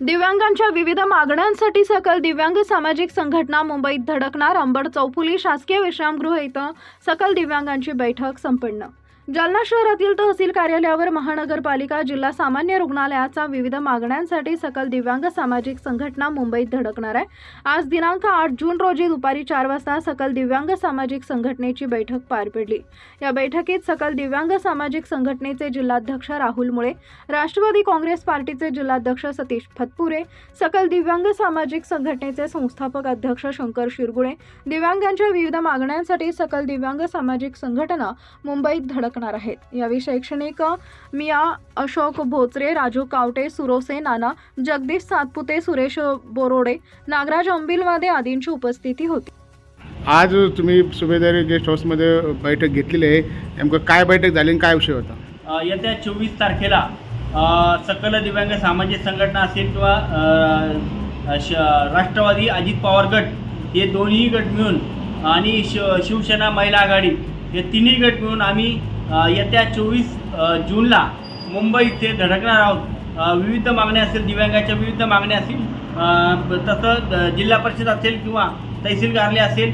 दिव्यांगांच्या विविध मागण्यांसाठी सकल दिव्यांग सामाजिक संघटना मुंबईत धडकणार. अंबड चौफुली शासकीय विश्रामगृह इथं सकल दिव्यांगांची बैठक संपन्न. जालना शहरातील तहसील कार्यालयावर महानगरपालिका जिल्हा सामान्य रुग्णालयाचा विविध मागण्यांसाठी सकल दिव्यांग सामाजिक संघटना मुंबईत धडकणार आहे. आज दिनांक आठ जून रोजी दुपारी चार वाजता सकल दिव्यांग सामाजिक संघटनेची बैठक पार पडली. या बैठकीत सकल दिव्यांग सामाजिक संघटनेचे जिल्हाध्यक्ष राहुल मुळे राष्ट्रवादी काँग्रेस पार्टीचे जिल्हाध्यक्ष सतीश फतपुरे सकल दिव्यांग सामाजिक संघटनेचे संस्थापक अध्यक्ष शंकर शिरगुळे दिव्यांगांच्या विविध मागण्यांसाठी सकल दिव्यांग सामाजिक संघटना मुंबईत धडक धडकणार आहेत. यावेळी शैक्षणिक मिया अशोक भोचरे राजू कावटे सुरोसे नाना जगदीश सातपुते सुरेश बोरोडे नागराज अंबिलवादे आदींची उपस्थिती होती. आज तुम्ही सुभेदारी गेस्ट हाऊसमध्ये बैठक घेतलेली आहे. नेमकं काय बैठक झाली आणि काय विषय होता? येत्या चोवीस तारखेला अ, सकल दिव्यांग सामाजिक संघटना असेल किंवा अ, श राष्ट्रवादी अजित पवार गट हे दोन्ही गट मिळून आणि श शिवसेना महिला आघाडी हे तिन्ही गट मिळून आम्ही येत्या चोवीस जूनला मुंबई इथे धडकणार आहोत. विविध मागण्या असतील दिव्यांगाच्या विविध मागण्या असतील. तसं जिल्हा परिषद असेल किंवा तहसील कार्यालय असेल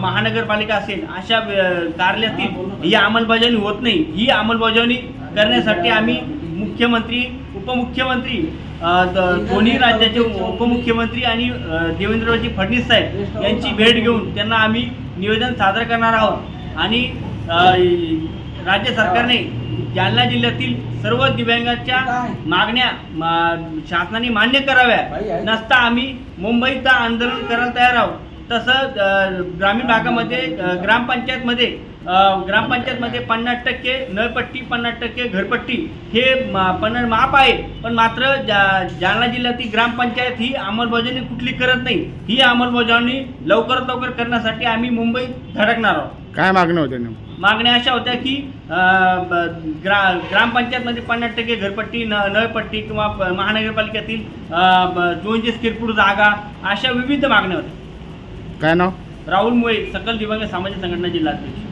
महानगरपालिका असेल अशा कार्यालयातील ही अंमलबजावणी होत नाही. ही अंमलबजावणी करण्यासाठी आम्ही मुख्यमंत्री उपमुख्यमंत्री द- दोन्ही राज्याचे उपमुख्यमंत्री आणि देवेंद्रजी फडणवीस साहेब यांची भेट घेऊन त्यांना आम्ही निवेदन सादर करणार आहोत. आणि राज्य सरकारने जालना जिल्ह्यातील सर्व दिव्यांगाच्या मागण्या मा- शासनाने मान्य कराव्या. नसता आम्ही मुंबईत आंदोलन करायला तयार आहोत. तसं ग्रामीण भागामध्ये ग्रामपंचायतमध्ये ग्रामपंचायतमध्ये पन्नास टक्के नळपट्टी पन्नास टक्के घरपट्टी हे पन्नास माप आहे. पण मात्र जा जालना जिल्ह्यातील ग्रामपंचायत ही अंमलबजावणी कुठली करत नाही. ही अंमलबजावणी लवकरात लवकर करण्यासाठी आम्ही मुंबईत धडकणार आहोत. काय मागण्या होत्या नेमकं? मागण्या अशा होत्या की अ, ब- ग्रा ग्रामपंचायतमध्ये पन्नास टक्के घरपट्टी न नळपट्टी किंवा प- महानगरपालिकेतील अ, ब- दोनशे स्किरपूर जागा अशा विविध मागण्या होत्या. काय नाव? राहुल मुळे सकल दिव्यांग सामाजिक संघटना जिल्हाध्यक्ष.